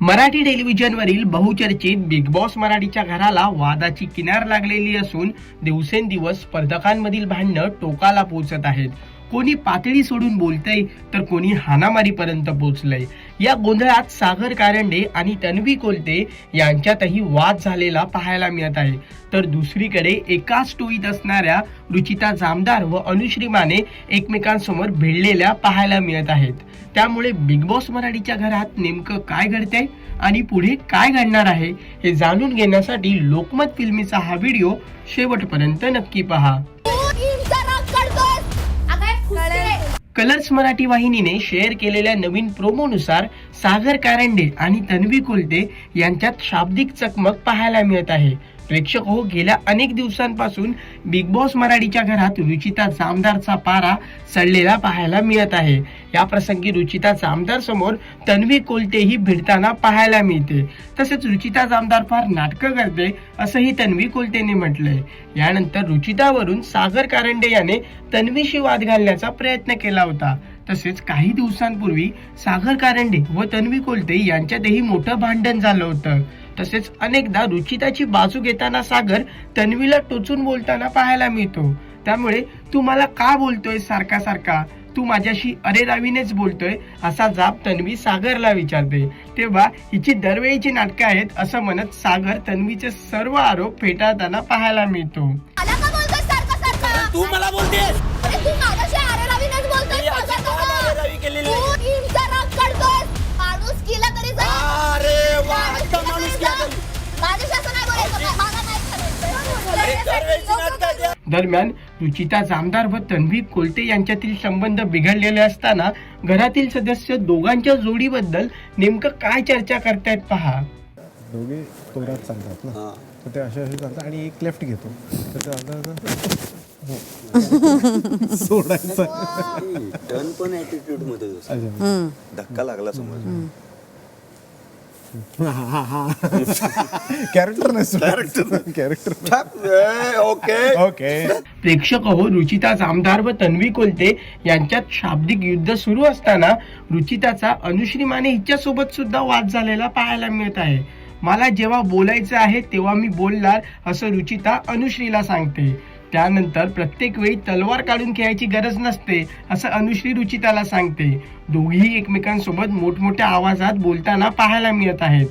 मराठी टेलिव्हिजनवरील बहुचर्चित big boss मराठीच्या घराला वादाची किनार लागलेली असून दिवसेंदिवस स्पर्धकांमधील भांडणं टोकाला पोहोचत आहेत. कोणी पातळी सोडून बोलतंय तर कोणी हानामारीपर्यंत पोहोचलंय या गोंधळात सागर कारंडे आणि तन्वी कोलते यांच्यातही वाद झालेला पाहायला मिळत आहे. तर दुसरीकडे एकाच टोळीत असणाऱ्या रुचिता जामदार व अनुश्री माने एकमेकांसमोर भिडलेल्या पाहायला मिळत आहेत. त्यामुळे बिग बॉस मराठीच्या घरात नेमकं काय घडतंय आणि पुढे काय घडणार आहे हे जाणून घेण्यासाठी लोकमत फिल्मीचा हा व्हिडिओ शेवटपर्यंत नक्की पहा. कलर्स मराठी वाहिनीने शेअर केलेल्या नवीन प्रोमोनुसार सागर कारंडे आणि तन्वी कुलते यांच्यात शाब्दिक चकमक पाहायला मिळत आहे. प्रेक्षक हो गेल्या अनेक दिवसांपासून बिग बॉस मराठीच्या घरात रुचिता जामदारचा पारा चढलेला पाहायला मिळत आहे. या प्रसंगी रुचिता जामदार समोर तन्वी कोलतेही भिडताना पाहायला मिळते. तसेच रुचिता जामदार फार नाटकं करते असंही तन्वी कोलतेने म्हटलंय. यानंतर रुचितावरून सागर कारंडे याने तन्वीशी वाद घालण्याचा प्रयत्न केला होता. तसेच काही दिवसांपूर्वी सागर कारंडे व तन्वी कोलते यांच्यातही मोठं भांडण झालं होतं. तसेच अनेकदा रुचिताची बाजू घेताना सागर तन्वीला टोचून बोलताना पाहायला मिळतो. त्यामुळे तू मला का बोलतोय सारखा सारखा? तू माझ्याशी अरे रावीनेच बोलतोय असा जाब तन्वी सागरला विचारते. तेव्हा हिची दरवेळीची नाटकं आहेत असं म्हणत सागर तन्वीचे सर्व आरोप फेटाळताना पाहायला मिळतो? तू मला बोलतेस? दरम्यान रुचिता जामदार व तन्वी कोलते यांच्यातील संबंध बिघडलेले असताना घरातील सदस्य दोघांच्या जोडीबद्दल नेमकं काय चर्चा करतायत पहा. दोघे तोरात चालतात ना? हा. तर ते असे असे चालतात आणि एक लेफ्ट घेतो. तर ते आता असं- सोडायचं. टर्न पण ऍटिट्यूडमध्ये. धक्का लागला समज हा, हा, हा. कॅरेक्टर नाही कॅरेक्टर ओके. ओके. प्रेक्षक हो रुचिता जामदार व तन्वी कोलते यांच्यात शाब्दिक युद्ध सुरू असताना रुचिताचा अनुश्री माने हिच्यासोबत सुद्धा वाद झालेला पाहायला मिळत आहे. मला जेव्हा बोलायचं आहे तेव्हा मी बोलणार असं रुचिता अनुश्रीला सांगते. त्यानंतर प्रत्येक वेळी तलवार काढून खेळायची गरज नसते असं अनुश्री रुचिताला सांगते. दोघीही एकमेकांसोबत मोठमोठ्या आवाजात बोलताना पाहायला मिळत आहेत.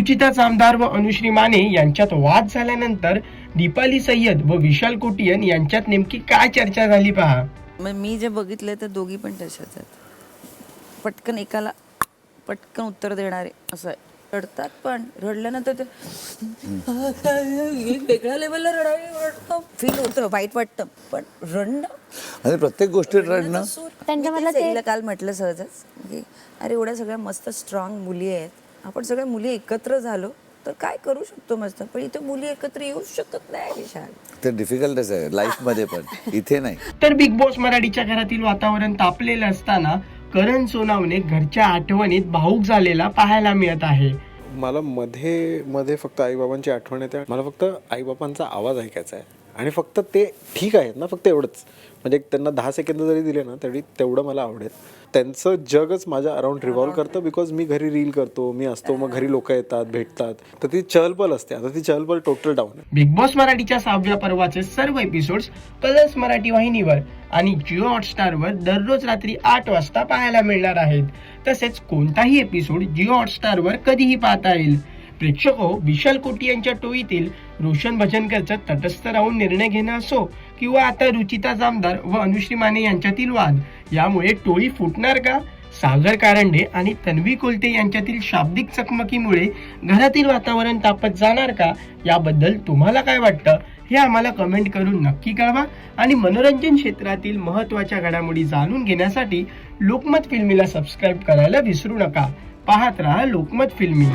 रुचिता जामदार व अनुश्री माने यांच्यात वाद झाल्यानंतर दीपाली सय्यद व विशाल कोटियन यांच्यात नेमकी काय चर्चा झाली पहा. मग मी जे बघितले तर दोघी पण तशाच आहेत. पटकन एकाला पटकन उत्तर देणारे असं आहे रडतात पण रडल्यानंतर ते एक वेगळ्या लेवलला रडायला फील होतं वाईट वाटतं पण रडणं. आणि प्रत्येक गोष्टीत रडणं त्यांच्यामधलं ते- तिला काल म्हटलं सहजच की अरे एवढ्या सगळ्या मस्त स्ट्रॉंग मुली आहेत. आपण सगळ्या मुली एकत्र झालो तर काय करू शकतो मस्त? पण इथे मुली एकत्र येऊ शकत नाही विशाल. ते डिफिकल्टच आहे लाईफमध्ये पण. इथे नाही. तर बिग बॉस मराठीच्या घरातील वातावरण तापलेलं असताना करण सोनावणे घरच्या आठवणीत भाऊक झालेला पाहायला मिळत आहे. मला मध्ये मध्ये फक्त आईबाबांची आठवण येते. मला फक्त आईबाबांचा आवाज ऐकायचा आहे. आणि फक्त ते ठीक आहेत ना फक्त एवढंच. म्हणजे एक त्यांना दहा सेकंद जरी दिले ना तरी तेवढं मला आवडेल. त्यांचं जगच माझ्या अराउंड रिव्हॉल्व करतं बिकॉज मी घरी रील करतो मी असतो मग घरी लोक येतात भेटतात. तर ती चहलपल असते. आता ती चहलपल टोटल डाऊन आहे. बिग बॉस मराठीच्या सहाव्या पर्वाचे सर्व एपिसोड्स कलर्स मराठी वाहिनीवर आणि जिओ हॉटस्टारवर दररोज रात्री आठ वाजता पाहायला मिळणार आहेत. तसेच कोणताही एपिसोड जिओ हॉटस्टारवर कधीही पाहता येईल. प्रेक्षक हो विशाल कोटी यांच्या टोळीतील रोशन भजनकरचा तटस्थ राहून निर्णय घेणं असो किंवा आता रुचिता जामदार व अनुश्री माने यांच्यातील वाद यामुळे टोळी फुटणार का? सागर कारंडे आणि तन्वी कोलते यांच्यातील शाब्दिक चकमकीमुळे घरातील वातावरण तापत जाणार का? याबद्दल तुम्हाला काय वाटतं? हे आम्हाला कमेंट करून नक्की कळवा आणि मनोरंजन क्षेत्रातील महत्त्वाच्या घडामोडी जाणून घेण्यासाठी लोकमत फिल्मीला सबस्क्राईब करायला विसरू नका. पाहत रहा लोकमत फिल्मी.